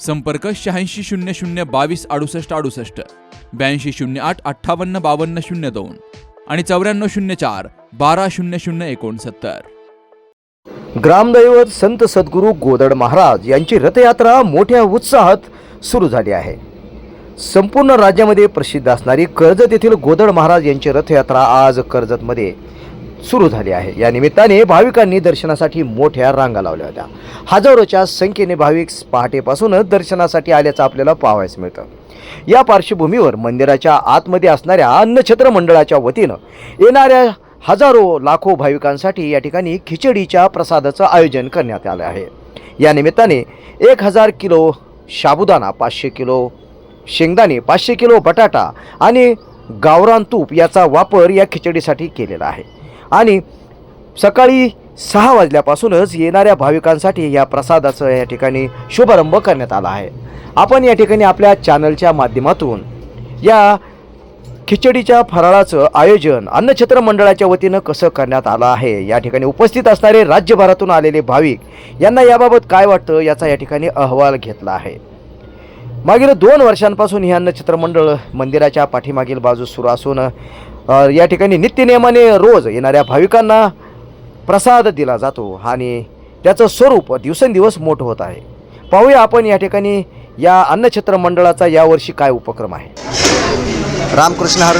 संपर्क शहाऐंशी शून्य शून्य बावीस अडुसष्ट अडुसष्ट ब्याऐंशी शून्य आठ अठ्ठावन्न बावन्न शून्य दोन आणि चौऱ्याण्णव शून्य चार बारा शून्य शून्य एकोणसत्तर. ग्रामदैवत संत सद्गुरू गोदड महाराज यांची रथयात्रा मोठ्या उत्साहात सुरू झाली आहे. संपूर्ण राज्यामध्ये प्रसिद्ध असणारी कर्जत येथील गोदड महाराज यांची रथयात्रा आज कर्जतमध्ये सुरू झाली आहे. या निमित्ताने भाविकांनी दर्शनासाठी मोठ्या रांगा लावल्या होत्या. हजारोच्या संख्येने भाविक पहाटेपासूनच दर्शनासाठी आल्याचं आपल्याला पाहावयास मिळतं. या पार्श्वभूमीवर मंदिराच्या आतमध्ये असणाऱ्या अन्नछत्र मंडळाच्या वतीनं येणाऱ्या हजारो लाखो भाविकांसाठी या ठिकाणी खिचडीच्या प्रसादाचं आयोजन करण्यात आलं आहे. या निमित्ताने एक हजार किलो साबुदाणा पाचशे किलो शेंगदाणे पाचशे किलो बटाटा आणि गावरान तूप याचा वापर या खिचडीसाठी केलेला आहे. आणि सकाळी सहा वाजल्यापासूनच येणाऱ्या भाविकांसाठी या प्रसादाचं या ठिकाणी शुभारंभ करण्यात आला आहे. आपण या ठिकाणी आपल्या चॅनलच्या माध्यमातून या खिचडीच्या फराळाचं आयोजन अन्नछत्र मंडळाच्या वतीनं कसं करण्यात आलं आहे या ठिकाणी उपस्थित असणारे राज्यभरातून आलेले भाविक यांना याबाबत काय वाटतं याचा या ठिकाणी अहवाल घेतला आहे. मागील दोन वर्षांपासून हे अन्नछत्र मंडळ मंदिराच्या पाठीमागील बाजू सुरू असून या ठिकाणी नित्यनियमाने रोज येणाऱ्या भाविकांना प्रसाद दिला जातो आणि त्याचं स्वरूप दिवसेंदिवस मोठं होत आहे. पाहूया आपण या ठिकाणी या अन्नछत्र मंडळाचा यावर्षी काय उपक्रम आहे. रामकृष्ण हर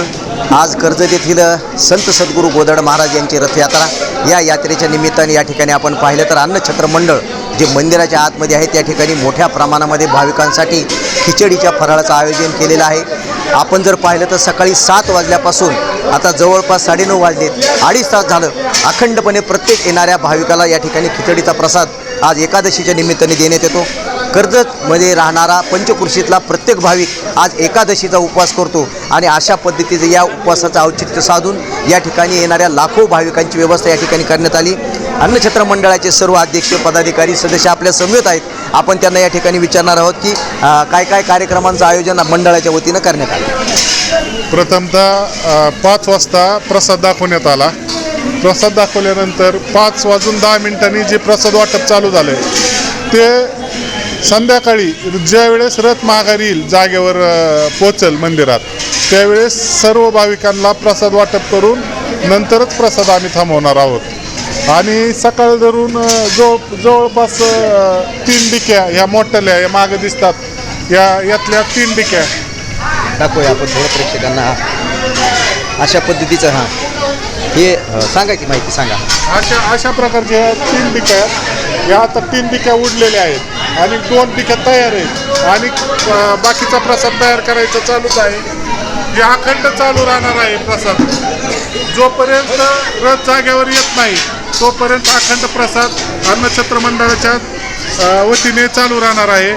आज कर्जत येथील संत सद्गुरू गोदड महाराज यांची रथयात्रा या यात्रेच्या निमित्ताने या ठिकाणी आपण पाहिलं तर अन्नछत्र मंडळ जे मंदिराच्या आतमध्ये आहे त्या ठिकाणी मोठ्या प्रमाणामध्ये भाविकांसाठी खिचडीच्या फराळाचं आयोजन केलेलं आहे. आपण जर पाहिलं तर सकाळी सात वाजल्यापासून आता जवळपास साडेनऊ वाजलेत अडीच तास झालं. अखंडपणे प्रत्येक येणाऱ्या भाविकाला या ठिकाणी खिचडीचा प्रसाद आज एकादशीच्या निमित्ताने देण्यात येतो. कर्जतमध्ये राहणारा पंचकृषीतला प्रत्येक भाविक आज एकादशीचा उपवास करतो आणि अशा पद्धतीचं या उपवासाचं औचित्य साधून या ठिकाणी येणाऱ्या लाखो भाविकांची व्यवस्था या ठिकाणी करण्यात आली. अन्नछत्र मंडळाचे सर्व अध्यक्ष पदाधिकारी सदस्य आपल्या समवेत आहेत. आपण त्यांना या ठिकाणी विचारणार आहोत की काय काय कार्यक्रमांचं आयोजन मंडळाच्या वतीनं करण्यात आलं? प्रथमतः पाच वाजता प्रसाद दाखवण्यात आला. प्रसाद दाखवल्यानंतर पाच वाजून दहा मिनिटांनी जे प्रसाद वाटप चालू झालं ते संध्याकाळी ज्यावेळेस रथ माघारी येईल जागेवर पोचल मंदिरात त्यावेळेस सर्व भाविकांना प्रसाद वाटप करून नंतरच प्रसाद आम्ही थांबवणार आहोत. आणि सकाळ धरून जवळ जवळपास तीन डिक्या ह्या मोठ्याल्या या मागे दिसतात. या यातल्या तीन डिक्या. दाखवूया आपण थोडं प्रेक्षकांना. अशा पद्धतीचं हां. हे अ, सांगायची माहिती सांगा. अशा अशा प्रकारच्या ह्या तीन डिक्या या आता तीन डिक्या उडलेल्या आहेत. आणि दोन डिक्या तयार आहेत. आणि बाकीचा प्रसाद तयार करायचा चालूच आहे. जे अखंड चालू राहणार आहे प्रसाद. जोपर्यंत रथ जाग्यावर येत नाही तोपर्यंत अखंड प्रसाद अन्नछत्र मंडळाच्या वतीने चालू राहणार आहे.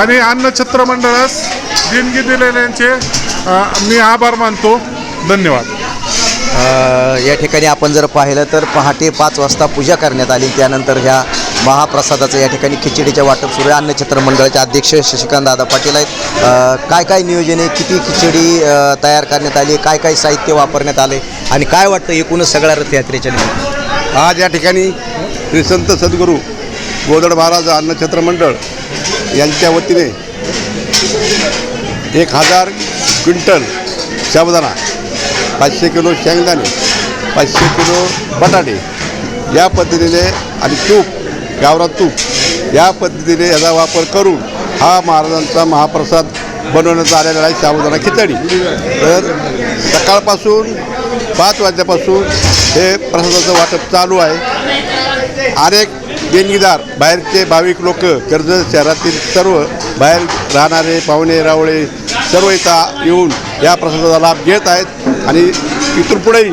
आणि अन्नछत्र मंडळास देणगी दिलेल्यांचे मी आभार मानतो. धन्यवाद. या ठिकाणी आपण जर पाहिलं तर पहाटे पाच वाजता पूजा करण्यात आली. त्यानंतर ह्या महाप्रसादाचं या ठिकाणी खिचडीच्या वाटप सुरू आहे. अन्नछत्र मंडळाचे अध्यक्ष शशिकांत दादा पाटील आहेत. काय काय नियोजन आहे? किती खिचडी तयार करण्यात आली काय काय साहित्य वापरण्यात आले आणि काय वाटतं एकूणच सगळ्या रथयात्रेच्या निमित्त आज या ठिकाणी श्री संत सद्गुरू गोदड महाराज अन्नछत्र मंडळ यांच्या वतीने एक हजार क्विंटल शाबदाना पाचशे किलो शेंगदाणे पाचशे किलो बटाटे या पद्धतीने आणि तूप गावरान तूप या पद्धतीने याचा वापर करून हा महाराजांचा महाप्रसाद बनवण्यात आलेला आहे शाबुदाना खिचडी. तर सकाळपासून पाच वाजल्यापासून हे प्रसादाचं वाटप चालू आहे. अनेक देणगीदार बाहेरचे भाविक लोक कर्जत शहरातील सर्व बाहेर राहणारे पाहुणे रावळे सर्व इथं येऊन या प्रसादाचा लाभ घेत आहेत आणि इथून पुढेही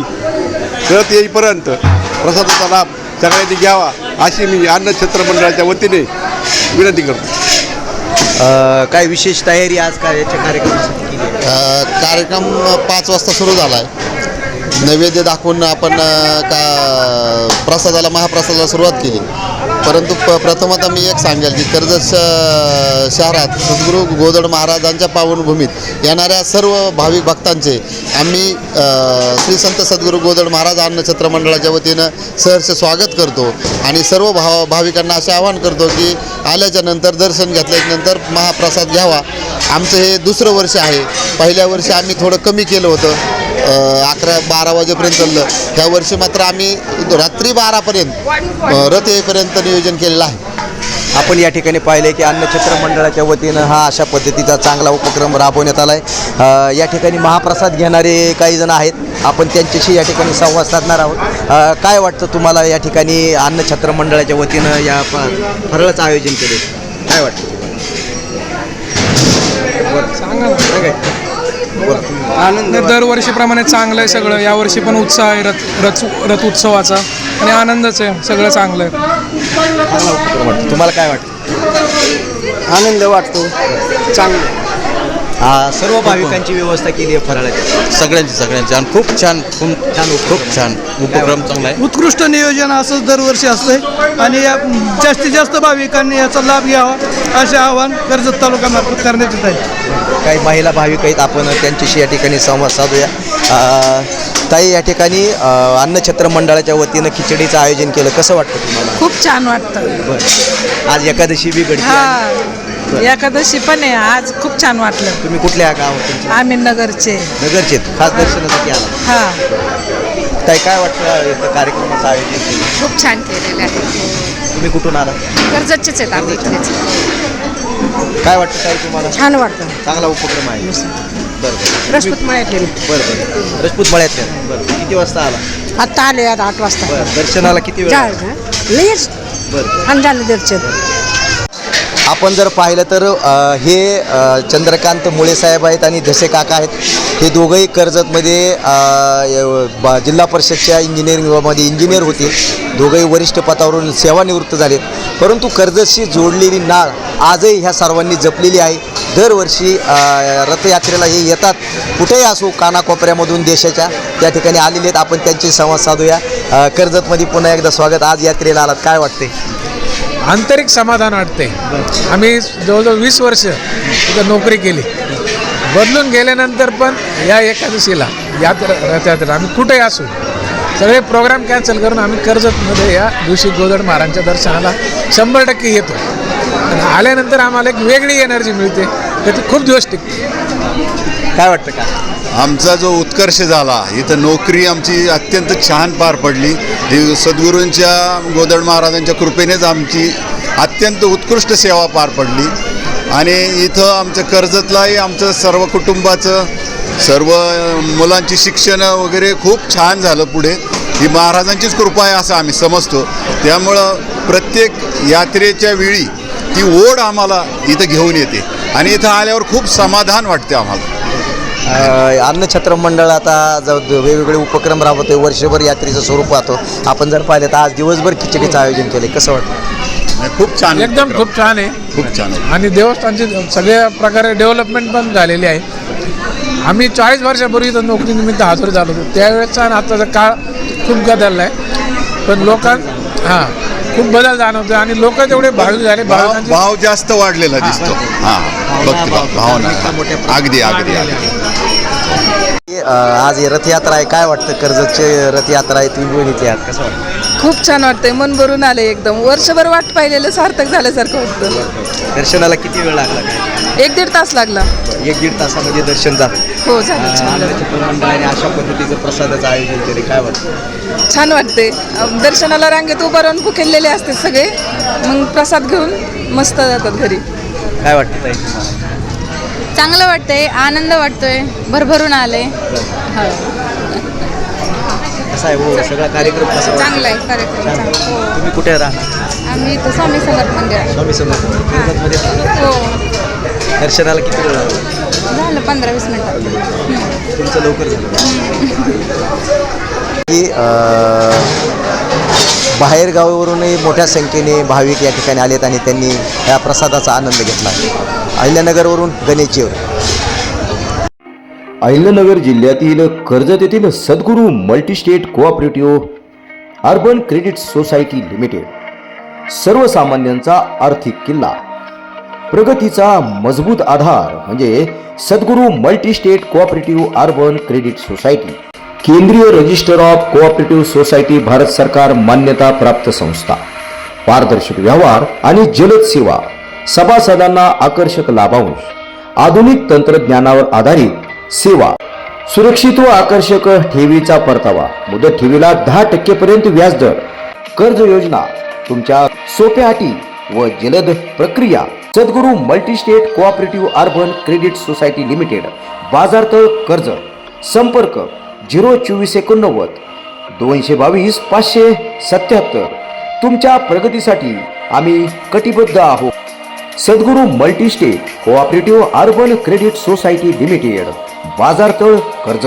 कळत येईपर्यंत प्रसादाचा लाभ सगळ्यांनी घ्यावा अशी मी अन्नछत्र मंडळाच्या वतीने विनंती करतो. काय विशेष तयारी आज काय याच्या कार्यक्रमासाठी? कार्यक्रम पाच वाजता सुरू झाला आहे नैवेद्य दाखवून आपण का प्रसादाला महाप्रसादाला सुरुवात केली. परंतु प प्रथमतः मी एक सांगेल की कर्जत श- शहरात सद्गुरू गोदड महाराजांच्या पावनभूमीत येणाऱ्या सर्व भाविक भक्तांचे आम्ही श्री संत सद्गुरू गोदड महाराज अन्नछत्र मंडळाच्या वतीनं सहर्ष स्वागत करतो आणि सर्व भाव भाविकांना असे आवाहन करतो की आल्याच्यानंतर दर्शन घेतल्यानंतर महाप्रसाद घ्यावा. आमचं हे दुसरं वर्ष आहे. पहिल्या वर्षी आम्ही थोडं कमी केलं होतं. अकरा बारा वाजेपर्यंत चाललं. ह्या वर्षी मात्र आम्ही रात्री बारापर्यंत रथ येईपर्यंत नियोजन केलेलं आहे. आपण या ठिकाणी पाहिले की अन्नछत्र मंडळाच्या वतीनं हा अशा पद्धतीचा चांगला उपक्रम राबवण्यात आला आहे या ठिकाणी महाप्रसाद घेणारे काही जण आहेत. आपण त्यांच्याशी या ठिकाणी संवाद साधणार आहोत. काय वाटतं तुम्हाला या ठिकाणी अन्नछत्र मंडळाच्या वतीनं या फराळाचं आयोजन केले काय वाटतं नाही, दरवर्षीप्रमाणे चांगलं आहे सगळं. यावर्षी पण उत्साह आहे रथ रथ रथ उत्सवाचा. आणि आनंदच आहे सगळं चांगलं आहे. वाटतं तुम्हाला काय वाटतं? आनंद वाटतो. चांगलं हा, सर्व भाविकांची व्यवस्था केली आहे फराळाची. सगळ्यांची सगळ्यांची. आणि खूप छान खूप छान खूप छान उपक्रम चांगला आहे. उत्कृष्ट नियोजन असंच दरवर्षी असतंय. आणि या जास्तीत जास्त भाविकांनी याचा लाभ घ्यावा असे आवाहन कर्जत तालुक्यामार्फत करण्यात येत आहे. काही महिला भाविक आहेत आपण त्यांच्याशी या ठिकाणी संवाद साधूया. ताई या ठिकाणी अन्नछत्र मंडळाच्या वतीनं खिचडीचं आयोजन केलं. कसं वाटतं तुम्हाला? खूप छान वाटतं. बरं. आज एकादशी बी घडली हा एकादशी पण आहे. आज खूप छान वाटलं. तुम्ही कुठल्या गावात तुमचे आम्ही नगरचे. नगरचे. खास दर्शनासाठी आला. हा. ताई काय वाटतं इथं कार्यक्रमाचं आयोजन केलं? खूप छान केलेलं आहे. तुम्ही कुठून आला? कर्जतचेच आहेत आम्ही. काय वाटतं ताई तुम्हाला? छान वाटतं. चांगला उपक्रम आहे. बरं बरं. रजपूत मळ्यातले बरं बरं. राजपूत मळ्यात बरं किती वाजता आला? आता आले आता आठ वाजता. बरं दर्शनाला किती वेळ लागला? बरं. आणि झालं दर्शन. आपण जर पाहिलं तर अ, हे अ, चंद्रकांत मुळे साहेब आहेत आणि धसे काका आहेत. हे दोघंही कर्जतमध्ये य- जिल्हा परिषदच्या इंजिनिअरिंग विभागामध्ये इंजिनियर होते. दोघंही वरिष्ठ पदावरून सेवानिवृत्त झालेत. परंतु कर्जतशी जोडलेली नाळ आजही ह्या सर्वांनी जपलेली आहे. दरवर्षी रथयात्रेला हे येतात. कुठेही असो कानाकोपऱ्यामधून देशाच्या त्या ठिकाणी आलेले आहेत. आपण त्यांची संवाद साधूया. कर्जतमध्ये पुन्हा एकदा स्वागत. आज यात्रेला आलात. काय वाटते आंतरिक समाधान वाटते आम्ही जवळजवळ वीस वर्ष नोकरी केली. बदलून गेल्यानंतर पण या एकादशीला यात्रा रथयात्रा आम्ही कुठेही असू. सगळे प्रोग्राम कॅन्सल करून आम्ही कर्जतमध्ये या दिवशी गोदड महाराजांच्या दर्शनाला शंभर टक्के येतो. आणि आल्यानंतर आम्हाला एक वेगळी एनर्जी मिळते. तर ती खूप दिवस टिकते. काय वाटतं का? आमचा जो उत्कर्ष झाला इथं नोकरी आमची अत्यंत छान पार पडली. ही सद्गुरूंच्या गोदड महाराजांच्या कृपेनेच आमची अत्यंत उत्कृष्ट सेवा पार पडली. आणि इथं आमचं कर्जतलाही आमचं सर्व कुटुंबाचं सर्व मुलांची शिक्षण वगैरे खूप छान झालं पुढे. ही महाराजांचीच कृपा आहे असं आम्ही समजतो. त्यामुळं प्रत्येक यात्रेच्या वेळी ती ओढ आम्हाला इथं घेऊन येते. आणि इथं आल्यावर खूप समाधान वाटते आम्हाला. अन्नछत्र मंडळ आता जर वेगवेगळे उपक्रम राबवतोय वर्षभर यात्रेचं स्वरूप पाहतो. आपण जर पाहिलं तर आज दिवसभर खिचडीचं आयोजन केलं कसं वाटतं? खूप छान एकदम खूप छान आहे. खूप छान आणि देवस्थानची सगळ्या प्रकारे डेव्हलपमेंट पण झालेली आहे. आम्ही चाळीस वर्षापूर्वी तर नोकरीनिमित्त हजर झालो होतो. त्यावेळेचा आणि आताचा काळ खूप बदलला आहे. पण लोकां हां खूप बदल जाणवतो आणि लोक तेवढे भाविक झाले. भाव भाव जास्त वाढलेला दिसतो. हां भावना अगदी अगदी अगदी. अ, आज ही रथयात्रा आहे. काय वाटतं कर्जतची रथयात्रा आहे? तुम्ही बघितली आहात कसं वाटतं खूप छान वाटतंय. मन भरून आले एकदम. वर्षभर वाट पाहिलेलं सार्थक झाल्यासारखं वाटतं. दर्शनाला किती वेळ लागला काय? एक दीड तास लागला. एक दीड तासामध्ये दर्शन झालं. हो झालं. छान मंडळाने अशा पद्धतीचं प्रसादाचं आयोजन केले. काय वाटतं? छान वाटते अं, दर्शनाला रांगेत उभं राहून भुकेलेले असते सगळे. मग प्रसाद घेऊन मस्त जातात घरी. काय वाटतं ताई तुम्हाला? चांगलं वाटतंय. आनंद वाटतोय. भरभरून आले हो. कसा आहे हो? सगळा कार्यक्रम कसा वाटतो? चांगला आहे कार्यक्रम चांगला. हो. तुम्ही कुठे राहता आम्ही इथं स्वामी समर्थ मंदिरात स्वामी समर्थ कर्जतमध्ये हो. दर्शनाला किती वेळ लागला? झालं पंधरा वीस मिनिटात तुमचं लवकर झालं. की बाहेर गावावरूनही मोठ्या संख्येने भाविक या ठिकाणी आलेत आणि त्यांनी या प्रसादाचा आनंद घेतला अहिल्यानगरवरून गणेश अहिलनगर जिल्ह्यातील कर्जत येथील Sadguru multistate cooperative urban credit society limited सर्वसामान्यांचा आर्थिक किल्ला. प्रगतीचा मजबूत आधार म्हणजे Sadguru multistate cooperative urban credit society. केंद्रीय register of cooperative society Bharat सरकार मान्यता प्राप्त संस्था. पारदर्शक व्यवहार आणि जलद सेवा. सभासदांना आकर्षक लाभांश. आधुनिक तंत्रज्ञानावर आधारित सेवा. सुरक्षित व आकर्षक ठेवीचा परतावा. मुदत ठेवीला दहा टक्केपर्यंत व्याजदर कर्ज योजना. तुमच्या सोप्या अटी व जलद प्रक्रिया. Sadguru multistate cooperative urban credit society limited. बाजारतळ कर्ज. संपर्क झिरो चोवीस एकोणनव्वद दोनशे बावीस पाचशे सत्याहत्तर. तुमच्या प्रगतीसाठी आम्ही कटिबद्ध आहोत. Sadguru multistate cooperative urban credit society limited. बाजारतळ कर्ज